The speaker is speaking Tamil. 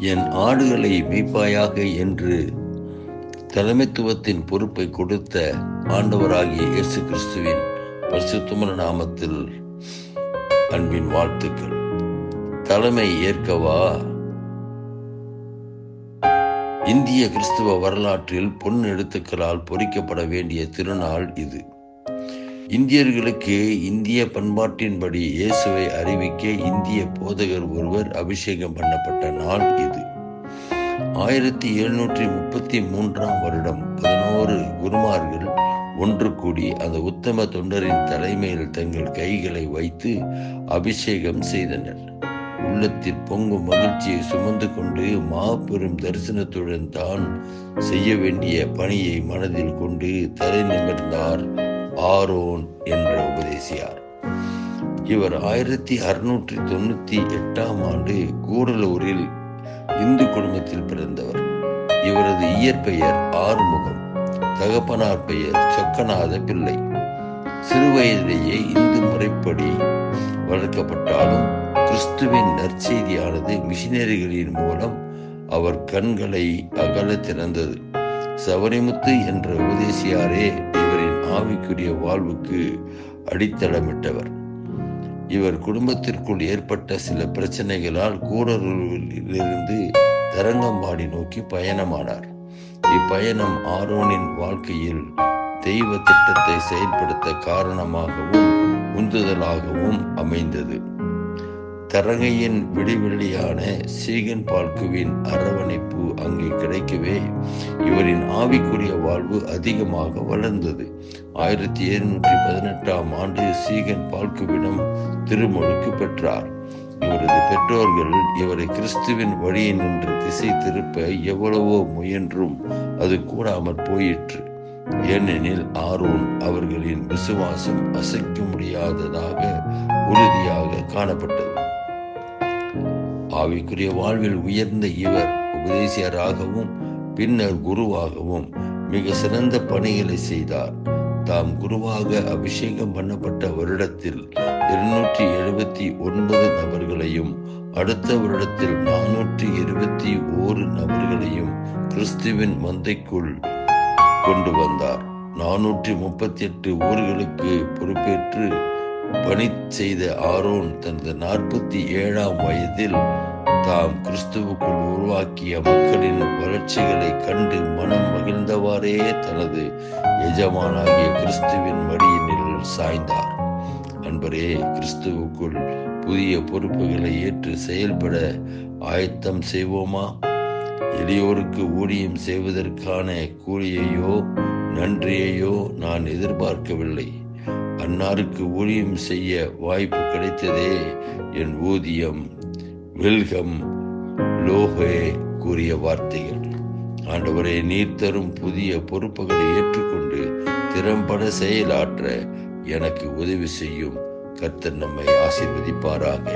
என் ஆடுகளை மேய்ப்பாயாக என்று தலைமைத்துவத்தின் பொறுப்பை கொடுத்த ஆண்டவராகிய இயேசு கிறிஸ்துவின் பரிசுத்தமன நாமத்தில் அன்பின் வாழ்த்துக்கள். தலைமை ஏற்கவா? இந்திய கிறிஸ்துவ வரலாற்றில் பொன் எழுத்துக்களால் பொறிக்கப்பட வேண்டிய திருநாள் இது. இந்தியர்களுக்கு இந்திய பண்பாட்டின்படி இயேசுவை அறிவிக்க இந்திய போதகர் ஒருவர் அபிஷேகம் பண்ணப்பட்ட நாள் இது. ஆயிரத்தி எழுநூற்றி முப்பத்தி மூன்றாம் வருடம் பதினோரு குருமார்கள் ஒன்று கூடி அந்த உத்தம தொண்டரின் தலைமையில் தங்கள் கைகளை வைத்து அபிஷேகம் செய்தனர். உள்ளத்தில் பொங்கும் மகிழ்ச்சியை சுமந்து கொண்டு மாபெரும் தரிசனத்துடன் தான் செய்ய வேண்டிய பணியை மனதில் கொண்டு தலை நிமிர்ந்தார் ஆரோன் என்ற உபதேசியார். இவர் ஆயிரத்தி அறுநூற்றி தொண்ணூத்தி எட்டாம் ஆண்டு கூடலூரில் இந்து குடும்பத்தில் பிறந்தவர். இவரது இயற்பெயர் ஆறுமுகம் தகப்பனார் பெயர் சொக்கநாத பிள்ளை. சிறுவயதிலேயே இந்து முறைப்படி வளர்க்கப்பட்டாலும் கிறிஸ்துவின் நற்செய்தியானது மிஷினரிகளின் மூலம் அவர் கண்களை அகல திறந்தது. சவரிமுத்து என்ற உபதேசியாரே ஆவிக்குரிய வாழ்வுக்கு அடித்தளமிட்டவர். இவர் குடும்பத்திற்குள் ஏற்பட்ட சில பிரச்சனைகளால் கூடலூரிலிருந்து தரங்கம்பாடி நோக்கி பயணமானார். இப்பயணம் ஆரோனின் வாழ்க்கையில் தெய்வ திட்டத்தை செயல்படுத்த காரணமாகவும் உந்துதலாகவும் அமைந்தது. தரங்கையின் விடுவெளியான சீகன் பால்குவின் அரவணைப்பு அங்கே கிடைக்கவே இவரின் ஆவிக்குரிய வாழ்வு அதிகமாக வளர்ந்தது. ஆயிரத்தி எழுநூற்றி பதினெட்டாம் ஆண்டு சீகன் பால்குவிடம் திருமொழிக்கு பெற்றார். இவரது பெற்றோர்கள் இவரை கிறிஸ்துவின் வழியை நின்று திசை திருப்ப எவ்வளவோ முயன்றும் அது கூடாமற் போயிற்று. ஏனெனில் ஆரோன் அவர்களின் விசுவாசம் அசைக்க முடியாததாக உறுதியாக காணப்பட்டது. ஆவிக்குரிய வாழ்வில் உயர்ந்த இவர் உபதேசியராகவும் பின்னர் குருவாகவும் மிக சிறந்த பணிகளை செய்தார். தாம் குருவாக அபிஷேகம் பண்ணப்பட்ட வருடத்தில் இருநூற்றி எழுபத்தி ஒன்பது நபர்களையும் அடுத்த வருடத்தில் நானூற்றி இருபத்தி ஓரு நபர்களையும் கிறிஸ்துவின் மந்தைக்குள் கொண்டு வந்தார். நானூற்றி முப்பத்தி எட்டு ஊர்களுக்கு பொறுப்பேற்று பணி செய்த ஆரோன் தனது நாற்பத்தி ஏழாம் வயதில் தாம் கிறிஸ்துவுக்குள் உருவாக்கிய மக்களின் வளர்ச்சிகளை கண்டு மனம் மகிழ்ந்தவாறே தனது எஜமானாகிய கிறிஸ்துவின் மடியினில் சாய்ந்தார். அன்பரே கிறிஸ்துவுக்குள் புதிய பொறுப்புகளை ஏற்று செயல்பட ஆயத்தம் செய்வோமா? எளியோருக்கு ஊழியம் செய்வதற்கான கூலியையோ நன்றியையோ நான் எதிர்பார்க்கவில்லை. அன்னாருக்கு ஊழியம் செய்ய வாய்ப்பு கிடைத்ததே என் ஊதியம் வில்கம் லோகே கூறிய வார்த்தைகள். ஆண்டவரே நீர் தரும் புதிய பொறுப்புகளை ஏற்றுக்கொண்டு திறம்பட செயலாற்ற எனக்கு உதவி செய்யும். கர்த்தர் நம்மை ஆசீர்வதிப்பாராக.